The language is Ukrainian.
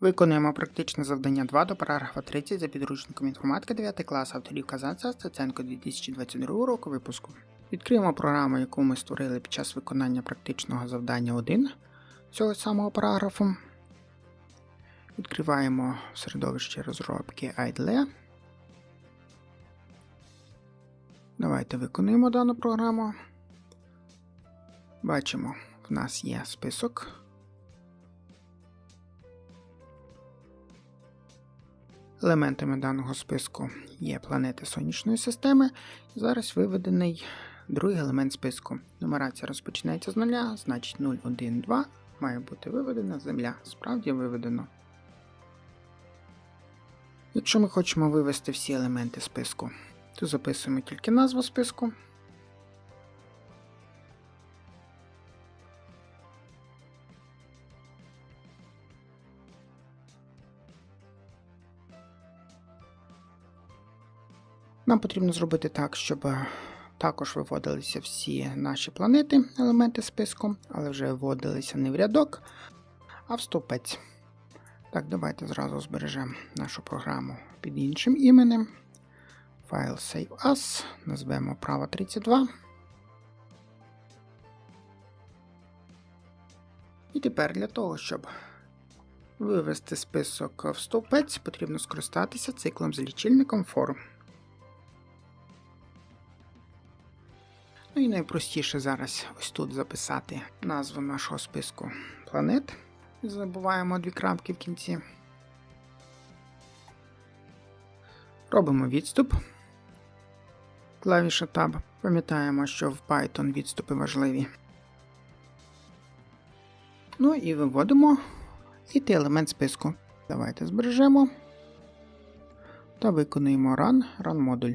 Виконуємо практичне завдання 2 до параграфа 30 за підручником інформатики 9 клас авторів Казанця Стеценко 2022 року випуску. Відкриємо програму, яку ми створили під час виконання практичного завдання 1 цього самого параграфу. Відкриваємо середовище розробки IDLE. Давайте виконуємо дану програму. Бачимо, в нас є список. Елементами даного списку є планети Сонячної системи. Зараз виведений другий елемент списку. Нумерація розпочинається з нуля, значить 0, 1, 2 має бути виведена Земля. Справді виведено. Якщо ми хочемо вивести всі елементи списку, то записуємо тільки назву списку. Нам потрібно зробити так, щоб е, також виводилися всі наші планети, елементи списку, але вже вводилися не в рядок, а в стовпець. Так, давайте зразу збережемо нашу програму під іншим іменем. Файл Save As, назвемо право 32. І тепер для того, щоб вивести список в стовпець, потрібно скористатися циклом з лічильником for. Ну і найпростіше зараз ось тут записати назву нашого списку планет. Забуваємо дві крапки в кінці. Робимо відступ. Клавіша Tab. Пам'ятаємо, що в Python відступи важливі. Ну і виводимо іти елемент списку. Давайте збережемо та виконуємо Run, Run модуль.